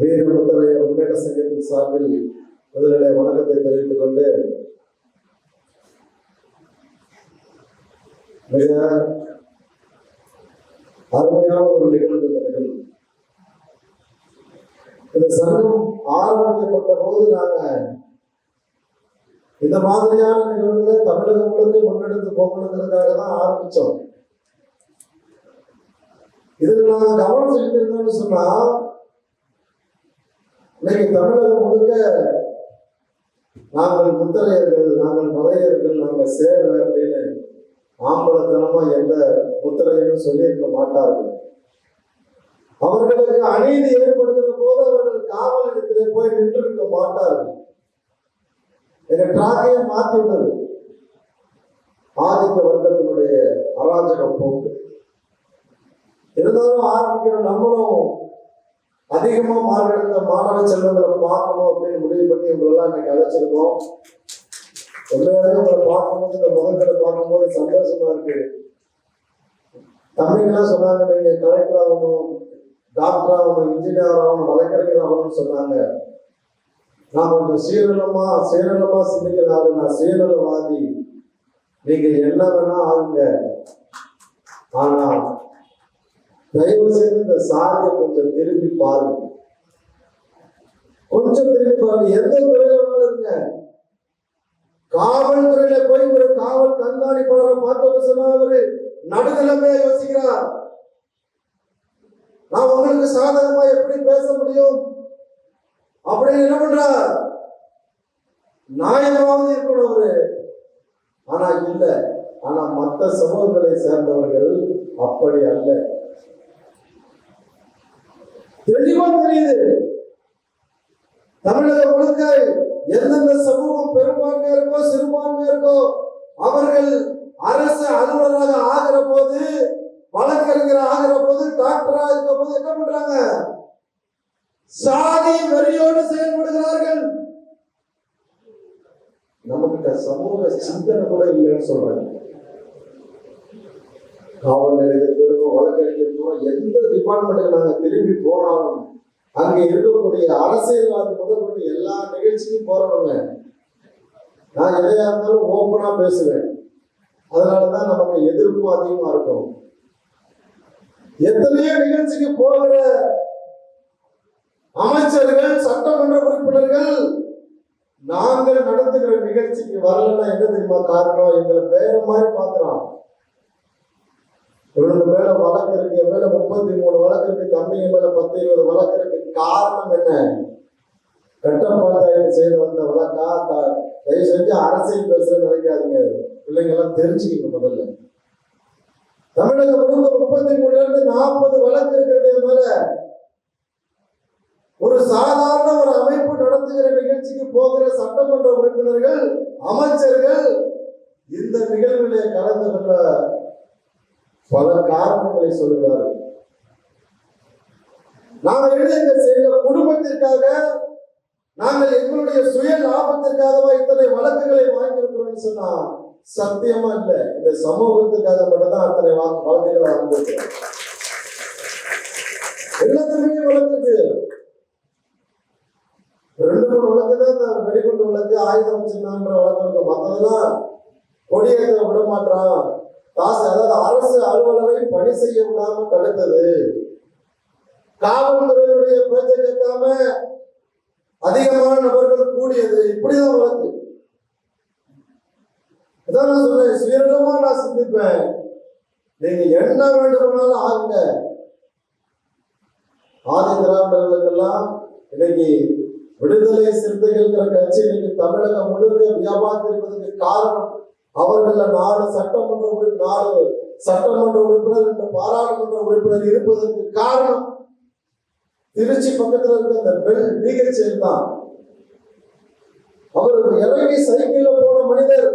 வீர முத்தரையர் முன்னேற்ற சங்கத்தின் சார்பில் முதலிடைய வணக்கத்தை தெரிவித்துக் கொண்டு மிக அருமையான ஒரு நிகழ்வு இந்த நிகழ்வு. இந்த சங்கம் ஆரம்பிக்கப்பட்ட போது நாங்க இந்த மாதிரியான நிகழ்வுகளை தமிழகம் முழுக்க முன்னெடுத்து போகணுங்கிறதுக்காக தான் ஆரம்பிச்சோம். இதுல நாங்க கவனம் செலுத்திருந்தோம்னு சொன்னா இன்னைக்கு தமிழகம் முழுக்க நாங்கள் முத்தரையர்கள் நாங்கள் மலையர்கள் நாங்கள் சேர அப்படின்னு ஆம்பளத்தனமா எந்த முத்திரையும் சொல்லியிருக்க மாட்டார்கள். அவர்களுக்கு அநீதி ஏற்படுகிற போது அவர்கள் காவல் இடத்திலே போய் நின்று இருக்க மாட்டார்கள். எங்க டிராக்கையே மாற்றி விட்டது ஆதிக்க வர்க்கத்தினுடைய அராஜகம் போக்கு. இருந்தாலும் ஆரம்பிக்கிற நம்மளும் அதிகமா மாறிடுத்த மாணவ செல்வங்களை பார்க்கணும் அப்படின்னு முடிவு பண்ணி உங்களெல்லாம் இன்னைக்கு அழைச்சிருக்கோம். உண்மையாவே உங்களை பார்க்கும்போது இந்த முகங்களை பார்க்கும்போது சந்தோஷமா இருக்கு. தமிழ்லாம் சொன்னாங்க நீங்க கலெக்டர் ஆகணும் டாக்டர் ஆகணும் இன்ஜினியர் ஆகணும் வழக்கறிஞர் ஆகணும்னு சொன்னாங்க. நான் கொஞ்சம் சீரழமா சீரழமா சிந்திக்கிற ஆளு நான் சீரழவாதி நீங்க என்ன வேணா ஆகுங்க. ஆனா தயவு செய்து இந்த சாதியை கொஞ்சம் திரும்பி பாருங்க. கொஞ்சம் திரும்பி பாருங்க. எந்த துறையோட இருங்க. காவல்துறையில போய் ஒரு காவல் கண்காணிப்பாளரை பார்த்து சொன்னா அவரு நடுநிலைமையா யோசிக்கிறார். நான் உங்களுக்கு சாதகமா எப்படி பேச முடியும்? அப்படின்னு என்ன பண்றார்? நியாயமாவது இருக்கணும் அவரு. ஆனா இல்ல. ஆனா மற்ற சமூகங்களை சேர்ந்தவர்கள் அப்படி அல்ல. தெளிவா தெரியுது. தமிழக முழுக்க எந்தெந்த சமூகம் பெரும்பான்மையா இருக்கோ சிறுபான்மையா இருக்கோ அவர்கள் அரசு அலுவலராக ஆகிற போது வழக்கறிஞர் ஆகிற போது டாக்டரா இருக்க போது என்ன பண்றாங்க? சாதி வெறியோடு செயல்படுகிறார்கள். நமக்கு சமூக சிந்தனை கூட இல்லைன்னு சொல்றாங்க. காவல் நிலையத்திற்கும் வழக்கறிஞருக்கும் எந்த டிபார்ட்மெண்ட்டுக்கு நாங்கள் திரும்பி போனாலும் அங்கே இருக்கக்கூடிய அரசியல்வாதி முதற்கொண்டு எல்லா நிகழ்ச்சிக்கும் போறவங்க. நான் எதையா இருந்தாலும் ஓப்பனாக பேசுவேன். அதனால தான் நமக்கு எதிர்ப்பும் அதிகமாக இருக்கும். எத்தனையோ நிகழ்ச்சிக்கு போகிற அமைச்சர்கள் சட்டமன்ற உறுப்பினர்கள் நாங்கள் நடத்துகிற நிகழ்ச்சிக்கு வரலன்னா என்ன தெரியுமா காரணம்? எங்களை பேர மாதிரி பார்க்கிறோம் இவனுக்கு மேல வழக்கு இருக்கு என் மேல முப்பத்தி மூணு வழக்கு இருக்கு தம்பிங்க மேல பத்து இருபது வழக்கு இருக்கு. காரணம் என்ன? கட்ட பஞ்சாயத்து செய்து வந்த வழக்கா தயவு செஞ்சு அரசியல் பேசுற நினைக்காதீங்க. பிள்ளைங்க எல்லாம் முதல்ல. தமிழக முழுக்க முப்பத்தி மூணுல இருந்து நாற்பது வழக்கு இருக்கிறது மேல. ஒரு சாதாரண ஒரு அமைப்பு நடத்துகிற நிகழ்ச்சிக்கு போகிற சட்டமன்ற உறுப்பினர்கள் அமைச்சர்கள் இந்த நிகழ்விலே கலந்து கொள்ள பல காரணங்களை சொல்கிறார்கள். நாங்கள் எழுதி செய்த குடும்பத்திற்காக நாங்கள் எங்களுடைய சுய லாபத்திற்காகவா இத்தனை வழக்குகளை வாங்கியிருக்கிறோம்னு சொன்னா சத்தியமா இல்ல. இந்த சமூகத்துக்காக மட்டும்தான் அத்தனை வா- வழக்குகளை வாங்கியிருக்கிறோம். எல்லாத்துக்குமே வழக்குக்கு ரெண்டு மூணு வழக்கு தான் இந்த வெடிகுண்டு வழக்கு ஆயுதம் வச்சிருந்தான்ற வழக்கு இருக்கு. மற்றதெல்லாம் கொடியேற்ற விட மாட்டான் காசு அதாவது அரசு அலுவலரை பணி செய்ய விடாம தடுத்தது. காவல்துறையினுடைய பேச்சை கேட்காம அதிகமான நபர்கள் கூடியது இப்படிதான் வழக்கு இதான் நான் சொன்னேன் சுயநலமா நான் சிந்திப்பேன். நீங்க என்ன வேண்டுமானாலும் ஆகுங்க. ஆதி திராவிடர்களுக்கெல்லாம் இன்னைக்கு விடுதலை சிறுத்தைகள் கட்சி இன்னைக்கு தமிழகம் முழுக்க வியாபாரத்திற்கு காரணம். அவர்கள நாலு சட்டமன்ற உறுப்பினர் நாலு சட்டமன்ற உறுப்பினர் என்ற பாராளுமன்ற உறுப்பினர் இருப்பதற்கு காரணம் திருச்சி பக்கத்தில் இருக்க அந்த பெண் நீகச்சேல் தான். அவர் இறங்கி சைக்கிள்ல போன மனிதர்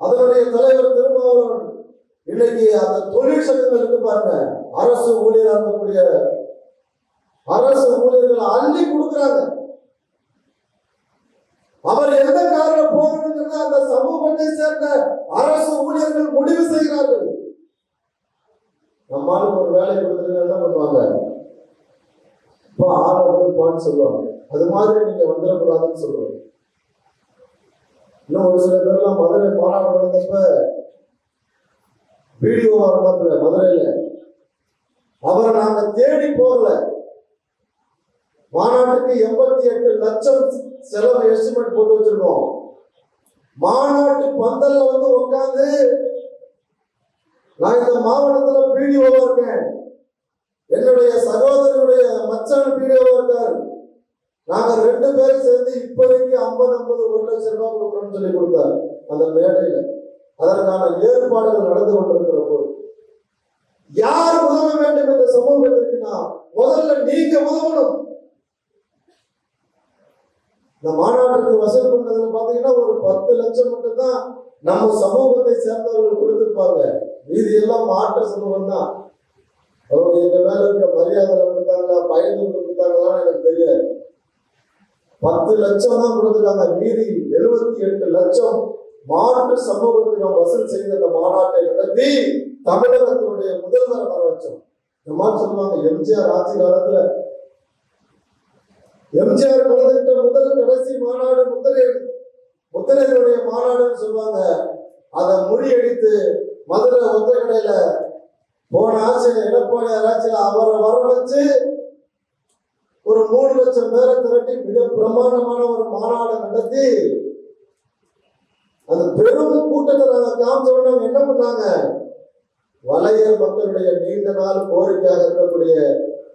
அதனுடைய தலைவர் திருமாவளவன். இன்னைக்கு அந்த தொழிற்சங்கங்கள் இருக்கு பாருங்க அரசு ஊழியர் இருக்கக்கூடிய அரசு ஊழியர்களை அள்ளி கொடுக்குறாங்க. காரில் அந்த சமூகத்தை சேர்ந்த அரசு ஊழியர்கள் முடிவு செய்கிறார்கள். நம்மளுக்கு ஒரு வேலை கொடுத்துருங்க என்ன பண்ணுவாங்க? இப்போ ஆளை கொடுப்பான்னு சொல்லுவாங்க. அது மாதிரி நீங்க வந்துடக்கூடாதுன்னு சொல்லுவாங்க. இன்னும் ஒரு சில பேர்லாம் மதுரை மாநாடு நடந்தப்ப வீடியோவா இருந்தாப்புல மதுரையில. அவரை நாங்க தேடி போகல. மாநாட்டுக்கு எண்பத்தி எட்டு லட்சம் செலவு எஸ்டிமேட் போட்டு வச்சிருக்கோம். மாநாட்டு பந்தல்ல வந்து உட்காந்து நான் இந்த மாவட்டத்துல பிடிஓவா இருக்கேன். என்னுடைய சகோதரனுடைய மச்சான் பிடிஓவா இருக்கார். நாங்க ரெண்டு பேரும் சேர்ந்து இப்போதைக்கு ஐம்பது ஐம்பது ஒரு லட்சம் ரூபாய் கொடுக்குறோம்னு சொல்லி கொடுத்தார். அந்த மேடையில. அதற்கான ஏற்பாடுகள் நடந்து கொண்டிருக்கிற போது. யார் உதவ வேண்டும் இந்த நான் முதல்ல நீங்க உதவணும். இந்த மாநாட்டுக்கு வசூல் பண்ணதுல பாத்தீங்கன்னா ஒரு பத்து லட்சம் மட்டும் தான் நம்ம சமூகத்தை சேர்ந்தவர்கள் கொடுத்திருப்பாங்க. மீதி எல்லாம் மாற்ற சமூகம் தான். அவங்க எங்க மேல இருக்க மரியாதை கொடுத்தாங்களா பயந்து கொடுத்தாங்களான்னு எனக்கு தெரியாது. பத்து லட்சம் தான் கொடுத்துருக்காங்க. மீதி எழுபத்தி எட்டு லட்சம் மாற்று சமூகத்தை நாம் வசூல் செய்த அந்த மாநாட்டை நடத்தி தமிழகத்தினுடைய முதல்வர் வர வச்சோம் இந்த மாதிரி சொல்லுவாங்க எம்ஜிஆர் ஆட்சி காலத்துல எம்ஜிஆர் கலந்துகிட்ட முதல் கடைசி மாநாடு முத்திரை முத்திரைகளுடைய மாநாடுன்னு சொல்லுவாங்க. அதை முறியடித்து மதுரை ஒத்தக்கடையில போன ஆட்சியில் எடப்பாடி ஆட்சியில அவரை வர வச்சு ஒரு மூணு லட்சம் பேரை திரட்டி மிக பிரமாண்டமான ஒரு மாநாடு நடத்தி அந்த பெரும் கூட்டத்தை நாங்க காமிச்ச உடனே அவங்க என்ன பண்ணாங்க? வலையர் மக்களுடைய நீண்ட நாள் கோரிக்கையாக இருக்கக்கூடிய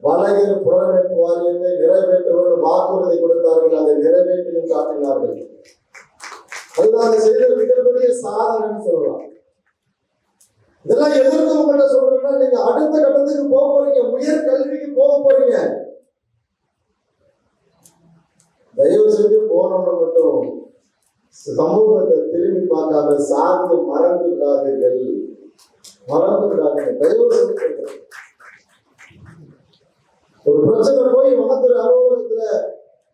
வலையர் புறக்கணிப்பு வாரியத்தை நிறைவேற்ற வேண்டும் வாக்குறுதி கொடுத்தார்கள். அதை நிறைவேற்றியும் காட்டினார்கள். அதுதான் அதை செய்த மிகப்பெரிய சாதனைன்னு சொல்லலாம். இதெல்லாம் எதிர்த்து உங்கள்கிட்ட சொல்றேன்னா நீங்க அடுத்த கட்டத்துக்கு போக போறீங்க. உயர் கல்விக்கு போக போறீங்க. தயவு செஞ்சு போனவங்க மட்டும் சமூகத்தை திரும்பி பார்க்காம சாதியை மறந்து விடாதீர்கள் மறந்து விடாதீங்க தயவு செஞ்சு ஒரு பிரச்சனை போய் வனத்துறை அலுவலகத்துல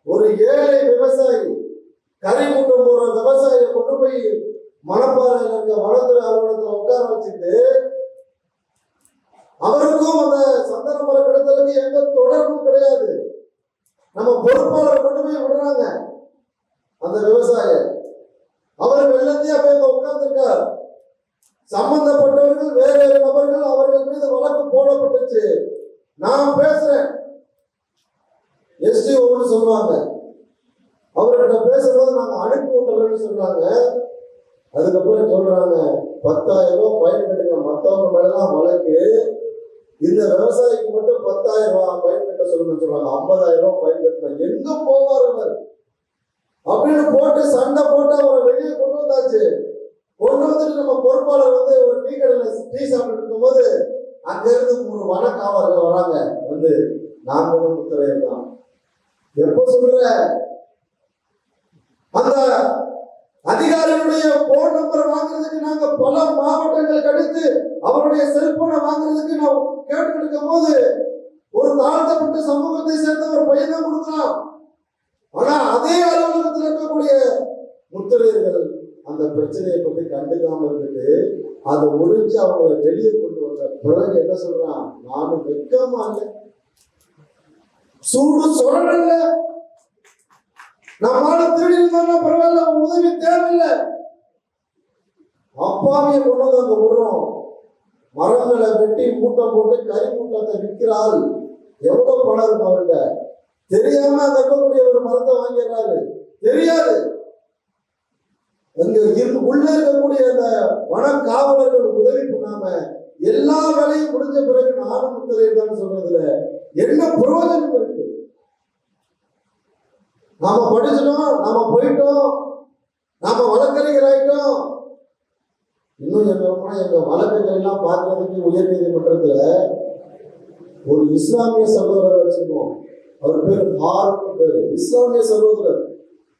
ஒரு ஏழை விவசாயி கறி மூட்டம் போற விவசாயியை கொண்டு போய் மணப்பாறையில் இருக்க வனத்துறை அலுவலகத்துல உட்கார வச்சுட்டு அவருக்கும் அந்த சந்தன மர கடத்தலுக்கு எந்த தொடர்பும் கிடையாது. நம்ம பொறுப்பாளர் கொண்டு போய் விடுறாங்க அந்த விவசாய. அவர் வெள்ளத்தையே போய் உட்கார்ந்துருக்கார். சம்பந்தப்பட்டவர்கள் வேறு நபர்கள் அவர்கள் மீது வழக்கு போடப்பட்டுச்சு. நான் பேசுறேன். எஸ்டிஓன்னு சொல்லுவாங்க அவர்கிட்ட பேசும்போது நாங்க அனுப்பி விட்டுறோம்னு சொல்றாங்க. அதுக்கப்புறம் சொல்றாங்க பத்தாயிரம் ரூபாய் பயன் கட்டுங்க. மத்தவங்க மேலாம் வழக்கு. இந்த விவசாயிக்கு மட்டும் பத்தாயிரம் ரூபாய் பயன் கட்ட சொல்லணும்னு சொல்றாங்க. ஐம்பதாயிரம் ரூபாய் பயன் கட்டணும் எங்க போவார் அவர்? அப்படின்னு போட்டு சண்டை போட்டு அவரை வெளியே கொண்டு வந்தாச்சு. கொண்டு வந்துட்டு நம்ம பொறுப்பாளர் வந்து ஒரு டீ கடையில டீ சாப்பிட்டு இருக்கும்போது அங்க இருந்து மூணு வனக்காவலர்கள் வராங்க. வந்து நாங்களும் முத்திரையர் தான் எப்போ சொல்ற? அந்த அதிகாரிகளுடைய போன் நம்பர் வாங்குறதுக்கு நாங்க பல மாவட்டங்களுக்கு அடுத்து அவருடைய செல்போனை வாங்குறதுக்கு நான் கேட்டு போது ஒரு தாழ்த்தப்பட்ட சமூகத்தை சேர்ந்த ஒரு பையனை கொடுக்கலாம் ஆனா அதே அலுவலகத்தில் இருக்கக்கூடிய முத்திரையர்கள் அந்த பிரச்சனையை பத்தி கண்டுக்காம இருந்துட்டு அதை ஒழிச்சு அவங்களை வெளியே கொண்டு வந்த பிறகு என்ன சொல்றான்? நானும் வெக்கமா இல்லை. சூடு சுரண்டல்ல நம்மால திருடி இருந்தோம்னா பரவாயில்ல உதவி தேவையில்லை. அப்பாவிய கொண்டு வந்து அங்க விடுறோம். மரங்களை வெட்டி மூட்டை போட்டு கறி மூட்டத்தை விற்கிறாள். எவ்வளவு பணம் இருப்பாருங்க தெரியாம அந்த இருக்கக்கூடிய ஒரு மரத்தை வாங்கிடுறாரு. தெரியாது. அங்க இருக்கு உள்ள இருக்கக்கூடிய அந்த வன காவலர்கள் உதவி பண்ணாம எல்லா வேலையும் முடிஞ்ச பிறகு நானும் முத்திரையர் தான் சொல்றதுல என்ன பிரயோஜனம் இருக்கு நாம படிச்சிட்டோம் நாம போயிட்டோம் நாம வழக்கறிஞர் ஆயிட்டோம். இன்னும் எங்க போனா எங்க வழக்குகள் எல்லாம் பார்க்கறதுக்கு உயர் நீதிமன்றத்துல ஒரு இஸ்லாமிய சகோதரர் வச்சிருக்கோம். அவர் பேர் ஹாரூன் பேரு. இஸ்லாமிய சகோதரர்.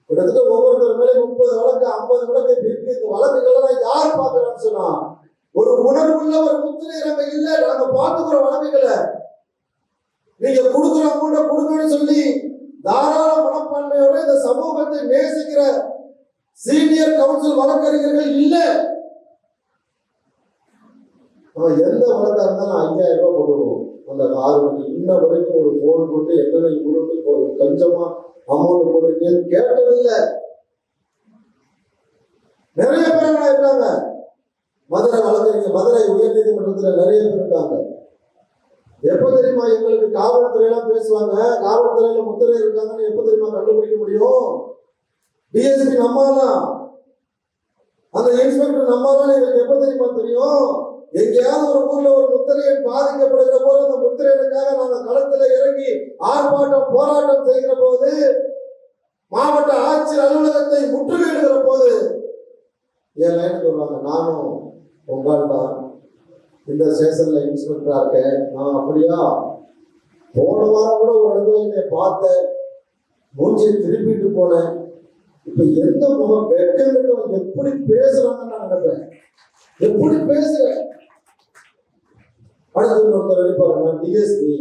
கிட்டத்தட்ட ஒவ்வொருத்தர் மேலே முப்பது வழக்கு ஐம்பது வழக்கு இருக்கு. இந்த வழக்குகளெல்லாம் யார் பார்க்கறான்னு சொன்னா ஒரு உணர்வுள்ள ஒரு முத்திரை நம்ம இல்ல. நாங்க பார்த்துக்கிற வழக்குகளை நீங்க கொடுக்குற அமௌண்ட கொடுங்கன்னு சொல்லி தாராள மனப்பான்மையோட இந்த சமூகத்தை நேசிக்கிற சீனியர் கவுன்சில் வழக்கறிஞர்கள் இல்ல. எந்த வழக்கா இருந்தாலும் ஐயாயிரம் ரூபாய் கொடுக்கணும். அந்த ஆறு மணி இன்ன வரைக்கும் ஒரு போன் போட்டு எத்தனை கொடுத்து ஒரு கொஞ்சமா அமௌண்ட் போடுறீங்கன்னு கேட்டதில்லை. நிறைய பேர் இருக்காங்க மதுரை வழக்கறிஞர் மதுரை உயர்நீதிமன்றத்தில் நிறைய பேர் இருக்காங்க. எப்ப தெரியுமா எங்களுக்கு காவல்துறையெல்லாம் பேசுவாங்க? காவல்துறையில முத்திரை இருக்காங்கன்னு எப்ப தெரியுமா கண்டுபிடிக்க முடியும்? டிஎஸ்பி நம்மாலாம். அந்த இன்ஸ்பெக்டர் நம்மாலாம் எங்களுக்கு எப்ப தெரியுமா தெரியும்? எங்கேயாவது ஒரு ஊர்ல ஒரு முத்திரையை பாதிக்கப்படுகிற போது அந்த முத்திரையனுக்காக நாங்க களத்துல இறங்கி ஆர்ப்பாட்டம் போராட்டம் செய்கிற போது மாவட்ட ஆட்சியர் அலுவலகத்தை முற்றுகையிடுகிற போது என் லைன் சொல்லுவாங்க நானும் உங்கள்தான். இந்த ஸ்டேஷன்ல இன்ஸ்பெக்டரா இருக்கேன். நான் அப்படியா? போன வாரம் கூட ஒரு இடத்துல என்னை பார்த்தேன். மூஞ்சியை திருப்பிட்டு போனேன். இப்ப எந்த முகம் வெக்கம் கட்டவன் எப்படி பேசுறாங்கன்னு நான் நினைப்பேன். எப்படி பேசுறேன்? அடுத்து ஒருத்தர் நினைப்பாரு நான் டிஎஸ்பி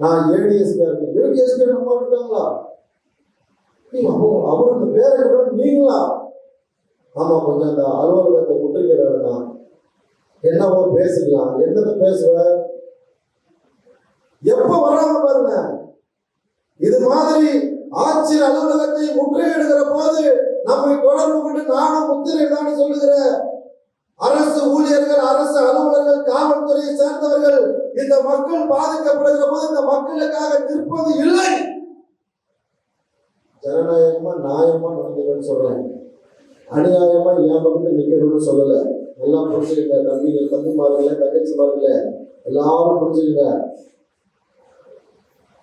நான் ஏடிஎஸ்பியா இருக்கேன். ஏடிஎஸ்பி நம்ம இருக்காங்களா? அவருக்கு பேரை கூட நீங்களா? ஆமா கொஞ்சம் அந்த அலுவலகத்தை முற்றுகிற என்னவோ பேசிக்கலாம். என்னத்தை பேசுவ? எப்ப வராங்க பாருங்க. இது மாதிரி ஆட்சி அலுவலகத்தை முற்றுகையிடுகிற போது நம்மை தொடர்பு கொண்டு நானும் முத்திரை தான் சொல்லுகிற. அரசு ஊழியர்கள் அரசு அலுவலர்கள் காவல்துறையை சேர்ந்தவர்கள் இந்த மக்கள் பாதிக்கப்படுகிற போது இந்த மக்களுக்காக நிற்பது இல்லை. ஜனநாயகமா நியாயமா நடந்துக்கன்னு சொல்றேன். அநியாயமா என் பக்கத்து நிக்கணும்னு சொல்லலை. எல்லாம் புரிஞ்சுக்கங்க தம்பிங்க தம்பிமார்களே தங்கச்சிமார்களே எல்லாரும் புரிஞ்சுக்கங்க.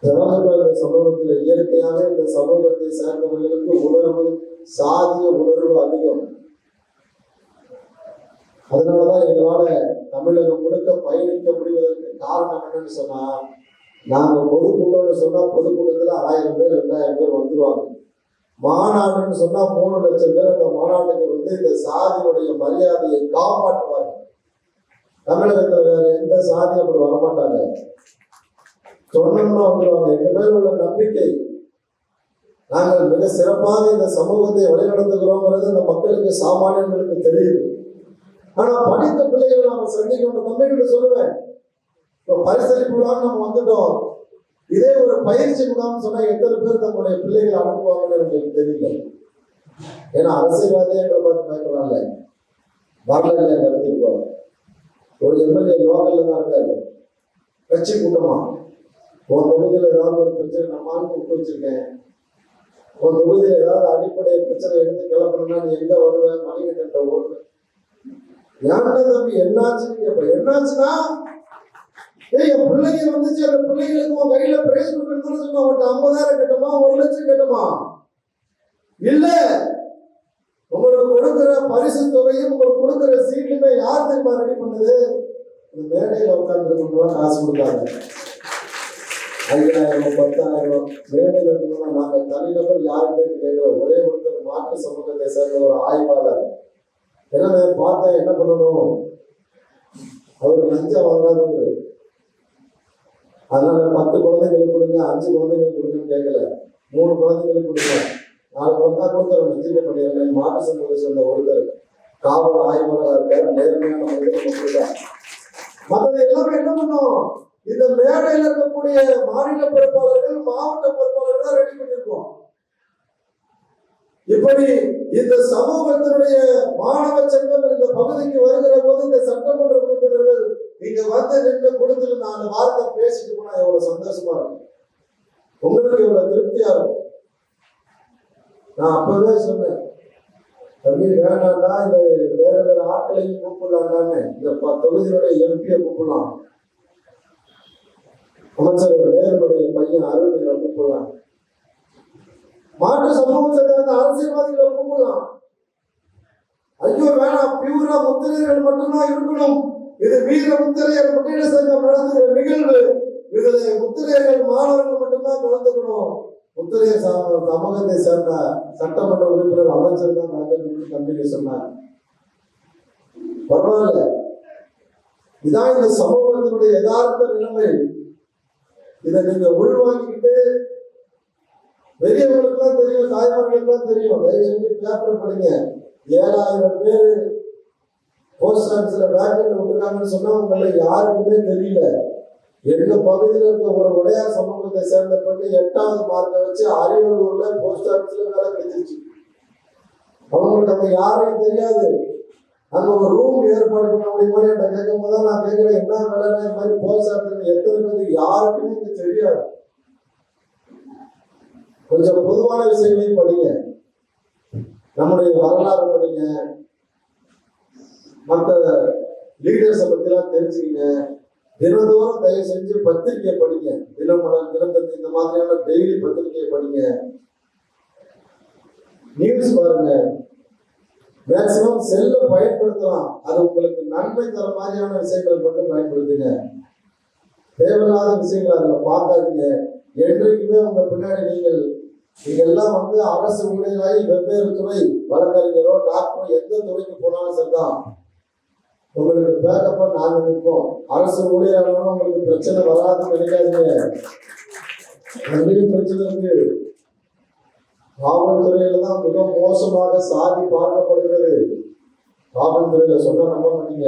திறமைகள் இந்த சமூகத்துல இயற்கையாக இந்த சமூகத்தை சேர்ந்தவர்களுக்கு உணர்வு சாதிய உணர்வு அதிகம். அதனாலதான் எங்களால தமிழகம் முழுக்க பயணிக்க முடிவதற்கு காரணம் என்னன்னு சொன்னா நாங்க பொதுக்கூட்டம்னு சொன்னா பொதுக்கூட்டத்துல ஆயிரம் பேர் ரெண்டாயிரம் பேர் வந்துருவாங்க. மாநாடுன்னு சொன்னா மூணு லட்சம் பேர் அந்த மாநாட்டுக்கு வந்து இந்த சாதியுடைய மரியாதையை காப்பாற்றுவாங்க தமிழகத்துல வேற எந்த சாதி அப்படி வரமாட்டாங்க. சொன்னோம்னா வந்துருவாங்க எங்க மேல உள்ள நம்பிக்கை. நாங்கள் மிக சிறப்பாக இந்த சமூகத்தை வழிநடத்துகிறோங்கிறது இந்த மக்களுக்கு சாமானியர்களுக்கு தெரியுது. ஆனா படித்த பிள்ளைகளை நாம சந்திக்கணும். தம்பிகிட்ட சொல்லுவேன். இப்போ பரிசளிப்பு நம்ம வந்துட்டோம். இதே ஒரு பயிற்சி முகாம் சொன்னா எத்தனை பேர் தங்களுடைய பிள்ளைகளை அனுப்புவாங்கன்னு எனக்கு தெரியல. ஏன்னா அரசியல்வாதிகளை பார்த்து பயப்படல வரலாறு நடத்திருப்பாங்க ஒரு எம்எல்ஏ லோக்கல்ல தான் இருக்காரு. கட்சி கூட்டமா. உன் தொகுதியில் ஏதாவது ஒரு பிரச்சனை நம்மான்னு கூப்பிட்டு வச்சிருக்கேன். உன் தொகுதியில் ஏதாவது அடிப்படை பிரச்சனை எடுத்து கிளப்பணும்னா நீ எங்க வருவேன் மணிகண்ட ஓடுவேன் ஏன்டா தம்பி என்னாச்சுன்னு கேட்பேன் என்னாச்சுன்னா ஏய் என் பிள்ளைங்க வந்துச்சு அந்த பிள்ளைங்களுக்கு உன் கையில பிரைஸ் கொடுக்கணும்னு சொன்னா உன்ட்ட ஐம்பதாயிரம் கட்டுமா ஒரு லட்சம் கட்டுமா இல்ல. உங்களுக்கு கொடுக்கிற பரிசு தொகையும் உங்களுக்கு கொடுக்கிற சீட்டுமே யார் தெரியுமா ரெடி பண்ணுது? இந்த மேடையில உட்கார்ந்து இருக்கவங்க காசு கொடுத்தாங்க ஐயாயிரம் பத்தாயிரம் மேடையில இருக்கணும் நாங்க தனிநபர் யாருமே கேட்கிற ஒரே ஒருத்தர் மாற்று சமூகத்தை சேர்ந்த ஒரு ஆய்வாளர். ஏன்னா பார்த்தா என்ன பண்ணணும்? அவர் லஞ்சம் வாங்காதவர். அதனால பத்து குழந்தைங்களுக்கு கொடுங்க அஞ்சு குழந்தைங்களுக்கு கொடுங்கன்னு கேட்கல. மூணு குழந்தைங்களுக்கு கொடுங்க. நாலு குழந்தை கொடுத்தவர் நெஞ்சில பண்ணிடுறேன் மாட்டு சமூகத்தை சேர்ந்த ஒருத்தர் காவல் ஆய்வாளராக இருக்கார். நேர்மையான மனிதர் கொடுத்தார் மற்றது எல்லாமே என்ன பண்ணும்? இந்த மேடையில் இருக்கக்கூடிய மாநில பொறுப்பாளர்கள் மாவட்ட பொறுப்பாளர்கள் தான் ரெடி பண்ணியிருக்கோம். இப்படி இந்த சமூகத்தினுடைய மாணவ செல்வங்கள் இந்த பகுதிக்கு வருகிற போது இந்த சட்டமன்ற உறுப்பினர்கள் நீங்க வந்து நின்று கொடுத்துட்டு நாலு வார்த்தை பேசிட்டு போனா எவ்வளவு சந்தோஷமா இருக்கும்? உங்களுக்கு எவ்வளவு திருப்தியா இருக்கும்? நான் அப்பவே சொன்னேன் தம்பி வேண்டாம்டா இந்த வேற வேற ஆட்களையும் கூப்பிடலாம்டான்னு. இந்த ப- தொகுதியினுடைய எம்பியை கூப்பிடலாம். அமைச்சர் நேருடைய பையன் அருணை கூப்பிடலாம். மாற்று சமூகத்தை சேர்ந்த அரசியல்வாதிகளை கூப்பிடலாம். ஐயோ வேணாம் பியூரா முத்திரைகள் மட்டும்தான் இருக்கணும். இது வீர முத்திரையர் முன்னிலை சங்கம் நடத்துகிற நிகழ்வு. இதுல முத்திரையர்கள் மாணவர்கள் மட்டும்தான் கலந்துக்கணும் முத்திரைய சமூகத்தை சேர்ந்த சட்டமன்ற உறுப்பினர் அமைச்சர் தான் கலந்துக்கணும்னு தம்பிக்கு சொன்னார். பரவாயில்ல. இதான் இந்த சமூகத்தினுடைய யதார்த்த நிலைமை. இதை நீங்க உள்வாங்கிக்கிட்டு பெரியவங்களுக்குலாம் தெரியும் தாய்மார்களுக்குலாம் தெரியும் தயவு செஞ்சு பேப்பர் படிங்க ஏழாயிரம் பேர் போஸ்ட் ஆஃபீஸ்ல வேக்கண்ட் விட்டுருக்காங்கன்னு சொன்னா உங்களை யாருக்குமே தெரியல. எங்க பகுதியில் இருக்க ஒரு உடையார் சமூகத்தை சேர்ந்த பெண்ணு எட்டாவது மார்க்கை வச்சு அரியலூர்ல போஸ்ட் ஆஃபீஸ்ல வேலை கிடைச்சிருச்சு அவங்களுக்கு அங்க யாரையும் தெரியாது. அங்க ஒரு ரூம் ஏற்பாடு பண்ண முடியுமா என்ற கேட்கும் போது நான் கேட்கிறேன் என்ன வேலை இந்த மாதிரி போஸ்ட் ஆஃபீஸ்ல எத்தனை பேருக்கு யாருக்குமே இங்க தெரியாது. கொஞ்சம் பொதுவான விஷயங்களையும் படிங்க. நம்முடைய வரலாறு படிங்க. மற்ற லீடர்ஸை பத்திலாம் தெரிஞ்சுக்கங்க தினந்தோறும் தயவு செஞ்சு பத்திரிக்கை படிங்க. தினமலர் தினத்தந்தி இந்த மாதிரியான டெய்லி பத்திரிகையை படிங்க. நியூஸ் பாருங்க. மேக்சிமம் செல்ல பயன்படுத்தலாம். அது உங்களுக்கு நன்மை தர மாதிரியான விஷயங்களை மட்டும் பயன்படுத்துங்க. தேவையில்லாத விஷயங்களை அதில் பார்க்காதீங்க. என்றைக்குமே உங்க பின்னாடி நீங்கள் நீங்க எல்லாம் வந்து அரசு ஊழியராகி வெவ்வேறு துறை வழக்கறிஞரோ டாக்டரோ எந்த துறைக்கு போனாலும் சரிதான். உங்களுக்கு பேக்கப்பா நாங்க நிற்போம். அரசு ஊழியரானாலும் உங்களுக்கு பிரச்சனை வராது நினைக்காதீங்க நிறைய பிரச்சனை இருக்கு காவல்துறையில தான் மிக மோசமாக சாதி பார்க்கப்படுகிறது. காவல்துறையில சொன்னா நம்ப மாட்டீங்க.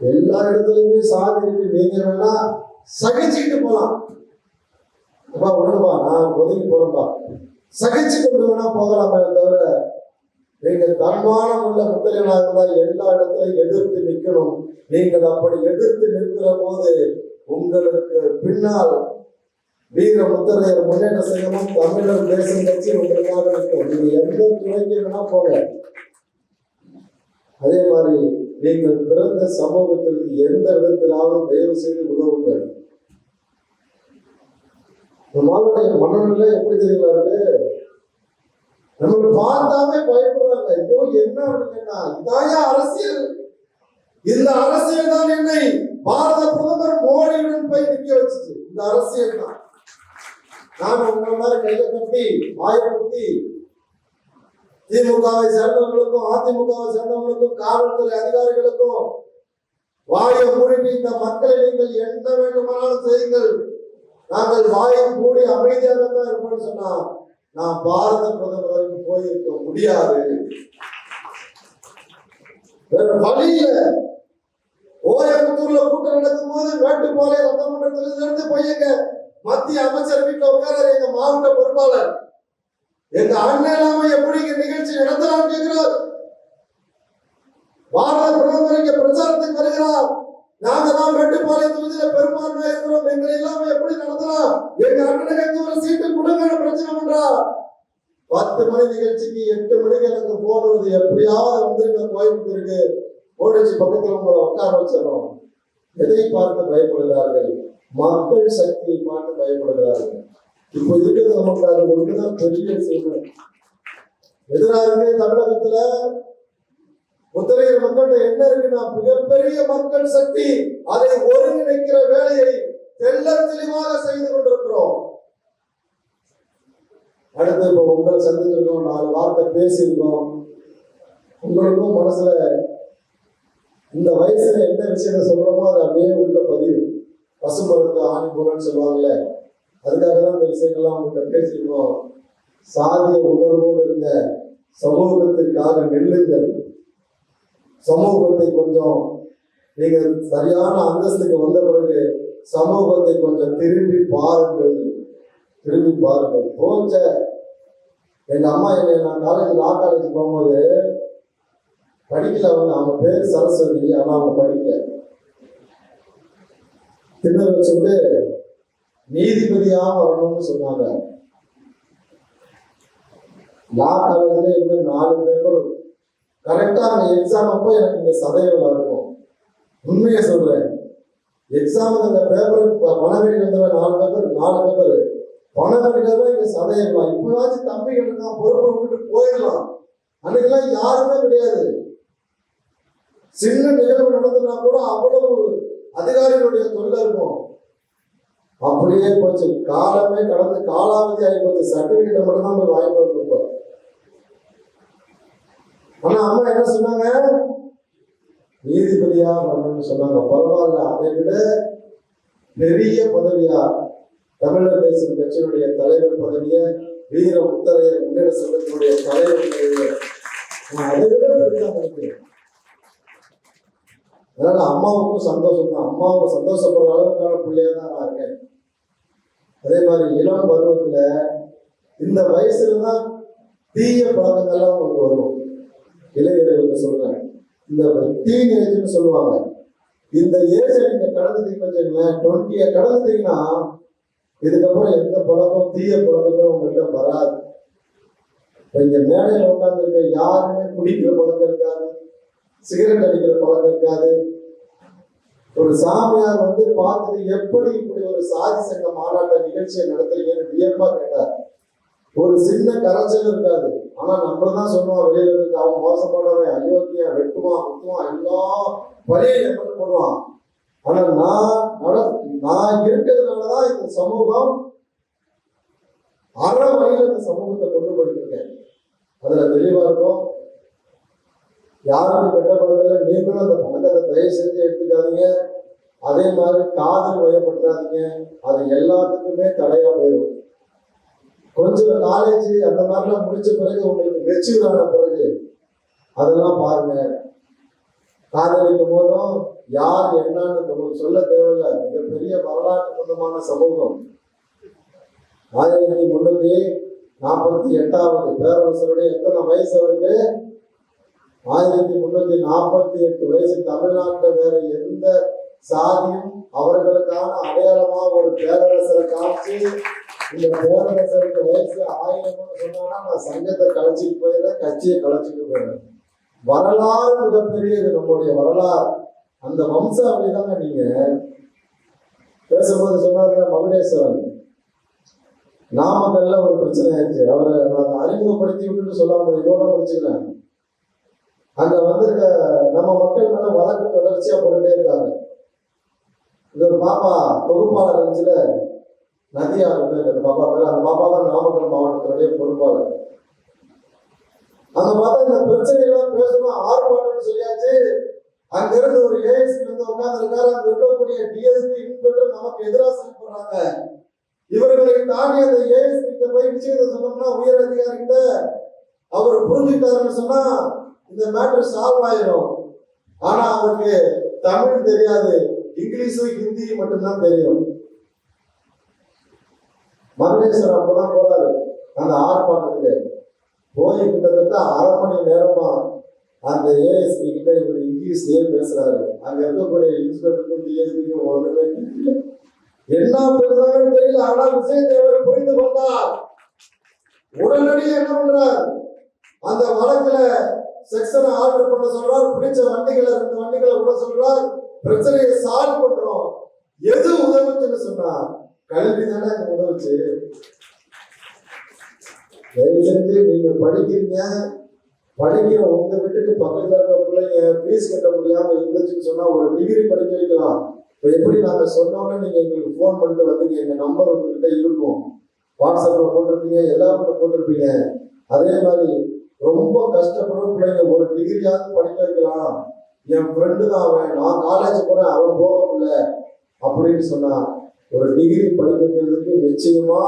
எல்லா இடத்துலயுமே சாதி இருக்கு. நீங்க வேணா சகிச்சுக்கிட்டு போலாம். அப்பா ஒண்ணுப்பா நான் ஒதுங்கி போறேன்ப்பா. சகிச்சு கொண்டு வேணா போகலாமே தவிர நீங்கள் தன்மானம் உள்ள முத்திரைகளாக இருந்தால் எல்லா இடத்துலையும் எதிர்த்து நிற்கணும். நீங்கள் அப்படி எதிர்த்து நிற்கிற போது உங்களுக்கு பின்னால் வீர முத்திரையர் முன்னேற்ற சங்கமும் தமிழர் தேசம் கட்சி உங்களுக்காக இருக்கும் நீங்க எந்த துறைக்கு வேணா போங்க. அதே மாதிரி நீங்கள் பிறந்த சமூகத்திற்கு எந்த விதத்திலாவது தயவு செய்து உதவுங்கள். இந்த மாவட்ட மனநிலை எப்படி தெரியல இருக்கு? நம்ம பார்த்தாவே பயப்படுறாங்க. ஐயோ என்ன அப்படின்னா இதாயா அரசியல்? இந்த அரசியல் தான் என்னை பாரத பிரதமர் மோடியுடன் போய் நிக்க வச்சுச்சு. இந்த அரசியல் தான். நான் உங்களை மாதிரி கையில கட்டி ஆயிரத்தி திமுகவை சேர்ந்தவர்களுக்கும் அதிமுகவை சேர்ந்தவர்களுக்கும் காவல்துறை அதிகாரிகளுக்கும் வாயை மூடிட்டு இந்த மக்களை நீங்கள் என்ன வேண்டுமானாலும் செய்யுங்கள். நாங்கள் வாயை மூடி அமைதியாக தான் இருப்போம்னு சொன்னா நான் பாரத பிரதமருக்கு போயிருக்க முடியாது. வேற வழி ஓயம்புத்தூர்ல கூட்டம் நடக்கும் போது வேட்டுப்பாளைய சட்டமன்றத்தில் இருந்து பையங்க மத்திய அமைச்சர் வீட்டுல உட்கார எங்க மாவட்ட பொறுப்பாளர். எங்க அண்ணன் இல்லாம எப்படி இங்க நிகழ்ச்சி நடத்தலாம் கேட்கிறார் பாரத பிரதமர் இங்க பிரச்சாரத்துக்கு வருகிறார். நாங்க தான் வெட்டுப்பாளையம் தொகுதியில பெரும்பான்மை இருக்கிறோம். எங்களை இல்லாம எப்படி நடத்தலாம்? எங்க அண்ணனுக்கு ஒரு சீட்டு கொடுங்க பிரச்சனை பண்றா பத்து மணி நிகழ்ச்சிக்கு எட்டு மணிக்கு எனக்கு போடுறது எப்படியாவது வந்துருங்க கோயம்புத்தூருக்கு. ஓடிச்சு பக்கத்துல உங்களை உட்கார வச்சிடறோம். எதை பார்த்து பயப்படுகிறார்கள்? மக்கள் சக்தியை பார்த்து பயப்படுகிறார்கள். இப்போ இருக்கிறது நமக்கு அது ஒன்றுதான் பெரிய செய்யணும் எதிராக தமிழகத்துல முத்திரையில் மக்கள்கிட்ட என்ன இருக்குன்னா மிகப்பெரிய மக்கள் சக்தி அதை ஒருங்கிணைக்கிற வேலையை தெல்ல தெளிவாக செய்து கொண்டிருக்கிறோம். அடுத்து இப்போ உங்கள் சந்திச்சிருக்கோம் நாலு வார்த்தை பேசியிருக்கோம். உங்களுக்கும் மனசுல இந்த வயசுல என்ன விஷயத்த சொல்றோமோ அது அப்படியே உள்ள பதிவு. பசுமரத்து ஆணி போலன்னு சொல்லுவாங்கல்ல அதுக்காக தான் இந்த விஷயங்கள்லாம் உங்கள்கிட்ட பேசியிருக்கோம். சாதிய உணர்வோடு இருந்த சமூகத்திற்காக நெல்லுங்கள். சமூகத்தை கொஞ்சம் நீங்கள் சரியான அந்தஸ்துக்கு வந்த பிறகு சமூகத்தை கொஞ்சம் திரும்பி பாருங்கள். திரும்பி பாருங்கள். போச்ச. எங்க அம்மா என்னை நான் காலேஜ் லா காலேஜ் போகும்போது படிக்கல அவங்க. அவங்க பேர் சரஸ்வதி ஆனா அவங்க படிக்கல. திண்ண வச்சுட்டு நீதிபதியா வரணும்னு சொன்னாங்க. லா காலேஜ்ல இன்னும் நாலு பேப்பர் கரெக்டா அந்த எக்ஸாம் அப்போ எனக்கு இந்த சதயம் இருக்கும் உண்மையை சொல்றேன். எக்ஸாம் அந்த பேப்பர் பணவெளி வேண்டி வந்தவன் நாலு பேப்பர் நாலு பேப்பர் பணம் வேண்டியதான் இங்க சதயம்லாம் இப்பவாச்சும் தம்பிகள் இருக்கான் பொறுப்பு விட்டுட்டு போயிடலாம். அன்னைக்கெல்லாம் யாருமே கிடையாது. சின்ன நிகழ்வு நடத்தினா கூட அவ்வளவு அதிகாரிகளுடைய தொல்லை இருக்கும். அப்படியே போச்சு. காலமே கடந்து காலாவதி ஆகி போச்சு. சர்டிபிகேட்டை மட்டும் தான் போய் வாங்கி கொடுப்போம். ஆனா அம்மா என்ன சொன்னாங்க? நீதிபதியா வரணும்னு சொன்னாங்க. பரவாயில்ல அதை விட பெரிய பதவியா? தமிழர் தேசம் கட்சியினுடைய தலைவர் பதவியை வீர முத்தரையர் முன்னேற சங்கத்தினுடைய தலைவர் பதவியை. அதை விட பெரிதா அதனால அம்மாவுக்கும் சந்தோஷம் தான் அம்மாவுக்கு சந்தோஷப்படுற அளவுக்கான பிள்ளையா தான் நான் இருக்கேன். அதே மாதிரி இளம் பருவத்துல இந்த வயசுல தான் தீய பழக்கங்கள்லாம் உங்களுக்கு வரும். இளைஞர்களுக்கு சொல்றேன். இந்த டீன் ஏஜ்னு சொல்லுவாங்க. இந்த ஏஜை நீங்க கடந்துட்டீங்கன்னு வச்சுக்கோங்களேன் டுவெண்ட்டியை கடந்துட்டீங்கன்னா இதுக்கப்புறம் எந்த பழக்கம் தீய பழக்கங்களும் உங்கள்கிட்ட வராது. இப்ப இந்த மேடையில் உட்காந்துருக்க யாருமே குடிக்கிற பழக்கம் இருக்காது சிகரெட் அடிக்கிற பழக்கம் இருக்காது. ஒரு சாமியார் வந்து பார்த்துட்டு எப்படி இப்படி ஒரு சாதி சங்க மாநாட்ட நிகழ்ச்சியை நடத்துறீங்கன்னு வியப்பா கேட்டார். ஒரு சின்ன கரைச்சல் இருக்காது. ஆனா நம்ம தான் சொல்லுவோம் வெளியில அவன் மோசமானவன் அயோக்கியா வெட்டுவான் குத்துவான் எல்லாம் வழியை எப்படி போடுவான். ஆனா நான் நட நான் இருக்கிறதுனாலதான் இந்த சமூகம் அற வழியில இந்த சமூகத்தை கொண்டு போயிட்டு அதுல தெளிவா இருக்கும். யாருக்கும் கெட்ட பழக்கல நீங்களும் அந்த பழக்கத்தை தயவு செஞ்சு எடுத்துக்காதீங்க. அதே மாதிரி காதல் வயப்பட்டுறாதீங்க அது எல்லாத்துக்குமே தடையா போயிடும். கொஞ்சம் காலேஜ் அந்த மாதிரிலாம் முடிச்ச பிறகு உங்களுக்கு மெச்சூர் ஆன பிறகு அதெல்லாம் பாருங்க. காதலிக்கும் போதும் யார் என்னன்னு உங்களுக்கு சொல்ல தேவையில்லை. மிகப்பெரிய வரலாற்று சொந்தமான சமூகம். ஆயிரத்தி முன்னூத்தி நாற்பத்தி எட்டாவது பேரரசருடைய எத்தனை வயசு அவருக்கு? ஆயிரத்தி முன்னூத்தி நாற்பத்தி எட்டு வயசு தமிழ்நாட்டில் வேற எந்த சாதியும் அவர்களுக்கான அடையாளமா ஒரு பேரரசரை காமிச்சு இந்த பேரரசருக்கு வயசு ஆயிரம்னு சொன்னா நான் சங்கத்தை கலைச்சிட்டு போயிடுறேன் கட்சியை கலைச்சிட்டு போயிடுறேன். வரலாறு மிகப்பெரியது நம்முடைய வரலாறு. அந்த வம்சாவளி தாங்க நீங்க? பேசும்போது சொன்னாங்க மகுடேஸ்வரன். நாமக்கல்ல ஒரு பிரச்சனை ஆயிடுச்சு. அவரை நான் அறிமுகப்படுத்தி விட்டுட்டு சொல்லாம இதோட முடிச்சுக்கிறேன். அங்க வந்திருக்க நம்ம மக்கள் மேல வழக்கு தொடர்ச்சியா போட்டுட்டே இருக்காங்க. இது ஒரு பாப்பா தொகுப்பாளர் இருந்துச்சுல? நதியா இருக்கு அந்த பாபா பேர் அந்த பாபா தான் நாமக்கல் மாவட்டத்தினுடைய பொறுப்பாளர். அந்த பார்த்தா இந்த பிரச்சனையெல்லாம் பேசணும் ஆர்ப்பாட்டம் சொல்லியாச்சு அங்கிருந்து ஒரு ஏஎஸ்பி வந்து உட்கார்ந்து இருக்காரு அங்க இருக்கக்கூடிய டிஎஸ்பி இன்ஸ்பெக்டர் நமக்கு எதிராக செயல்படுறாங்க இவர்களை தாண்டி அந்த ஏஎஸ்பி கிட்ட போய் விஷயத்தை சொன்னோம்னா உயர் அதிகாரி கிட்ட அவர் புரிஞ்சுக்கிட்டாருன்னு சொன்னா இந்த மேட்டர் சால்வ் ஆயிடும் ஆனா அவருக்கு தமிழ் தெரியாது இங்கிலீஷும் ஹிந்தி மட்டும்தான் தெரியும். மகேஸ்வரர் அப்பதான் போறாரு. அந்த ஆர்ப்பாட்டத்துக்கு போய் கிட்டத்தட்ட அரை மணி நேரமா அந்த ஏஎஸ்பி கிட்ட இவர் இங்கிலீஷ்லயே பேசுறாரு. அங்க இருக்கக்கூடிய இன்ஸ்பெக்டருக்கும் டிஎஸ்பிக்கும் ஒன்றுமே என்ன பெருசாக தெரியல. ஆனா விஷயத்தை தேவர் புரிந்து கொண்டார். உடனடியாக என்ன பண்றார்? அந்த வழக்குல செக்ஷனை ஆர்டர் பண்ண சொல்றார். பிடிச்ச வண்டிகளை ரெண்டு வண்டிகளை விட சொல்றார். பிரச்சனையை சால்வ் பண்றோம். எது உதவுச்சுன்னு சொன்னார். கல்வி தானே அங்க தயவு செஞ்சு நீங்க படிக்கிறீங்க. படிக்கிற உங்க வீட்டுக்கு பக்கத்துல இருக்க பிள்ளைங்க ஃபீஸ் கட்ட முடியாம இருந்துச்சுன்னு சொன்னா ஒரு டிகிரி படிக்க வைக்கலாம். இப்போ எப்படி நாங்க சொன்னோம்னா நீங்க எங்களுக்கு ஃபோன் பண்ணிட்டு வந்தீங்க. எங்க நம்பர் உங்ககிட்ட இருக்கும். வாட்ஸ்அப்ல போட்டிருப்பீங்க எல்லாருக்கும் போட்டிருப்பீங்க. அதே மாதிரி ரொம்ப கஷ்டப்படும் பிள்ளைங்க ஒரு டிகிரியாவது படிக்க வைக்கலாம். என் ஃப்ரெண்டு தான் அவன். நான் காலேஜ் போறேன் அவன் போக முடியல. அப்படின்னு சொன்னான் ஒரு டிகிரி படிக்க நிச்சயமா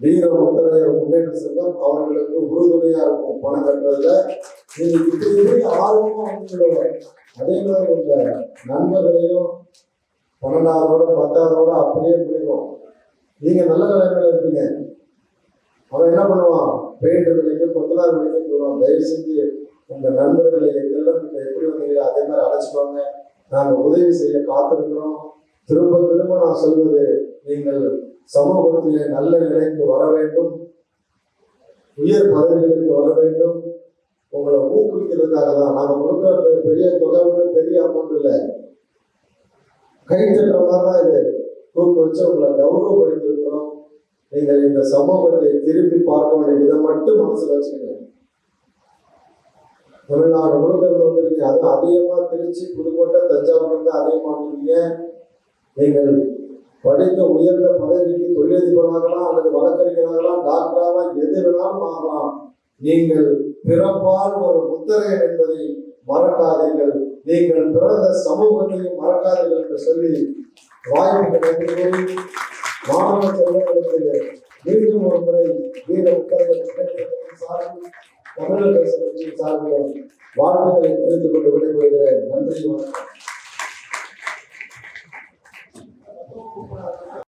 வீர முத்தரையர் முன்னேற்ற சங்கம் அவர்களுக்கு உறுதுணையா இருக்கும் பணம் கட்டுறதுல. நீங்க இப்படி இப்படி ஆர்வமா உங்களோட அதே மாதிரி உங்க நண்பர்களையும் பன்னெண்டாவதோட பத்தாவதோட அப்படியே போயிடும் நீங்க நல்ல நிலைமையில இருப்பீங்க. அவன் என்ன பண்ணுவான்? பெயிண்ட் விலைக்கு கொத்தனார் விலைக்கு போடுவான் தயவு செஞ்சு உங்க நண்பர்களை எங்கெல்லாம் நீங்க எப்படி வந்தீங்களோ அதே மாதிரி அழைச்சிப்பாங்க நாங்க உதவி செய்ய காத்திருக்கிறோம். திரும்ப திரும்ப நான் சொல்வது நீங்கள் சமூகத்திலே நல்ல நிலைக்கு வர வேண்டும். உயர் பதவிகளுக்கு வர வேண்டும். உங்களை ஊக்குவிக்கிறதுக்காக தான் நாங்கள் கொடுக்குற பெரிய தொகை ஒன்றும் பெரிய அமௌண்ட் இல்லை. கை தட்டுற மாதிரி தான் இது. கூப்பிட்டு வச்சு உங்களை கௌரவப்படுத்திருக்கிறோம் நீங்கள் இந்த சமூகத்தை திருப்பி பார்க்க வேண்டிய இதை மட்டும் மனசில் வச்சுக்கோங்க. தமிழ்நாடு முழுக்கிறது இருந்து வந்திருக்கீங்க. அதுவும் அதிகமாக திருச்சி புதுக்கோட்டை தஞ்சாவூர் தான் அதிகமாக வந்திருக்கீங்க. நீங்கள் படித்த உயர்ந்த பதவிக்கு தொழிலதிபராகலாம் அல்லது வழக்கறிஞராகலாம் டாக்டராகலாம் எது வேணாலும் ஆகலாம். நீங்கள் பிறப்பால் ஒரு முத்திரை என்பதை மறக்காதீர்கள். நீங்கள் பிறந்த சமூகத்தையும் மறக்காதீர்கள் என்று சொல்லி வாய்ப்புக்கு நன்றி மாணவ செல்வங்களுக்கு மீண்டும் ஒரு முறை வீர சார்பில் தமிழக சார்பில் வாழ்த்துக்களை தெரிந்து கொண்டு விடைபெறுகிறேன். நன்றி வணக்கம்.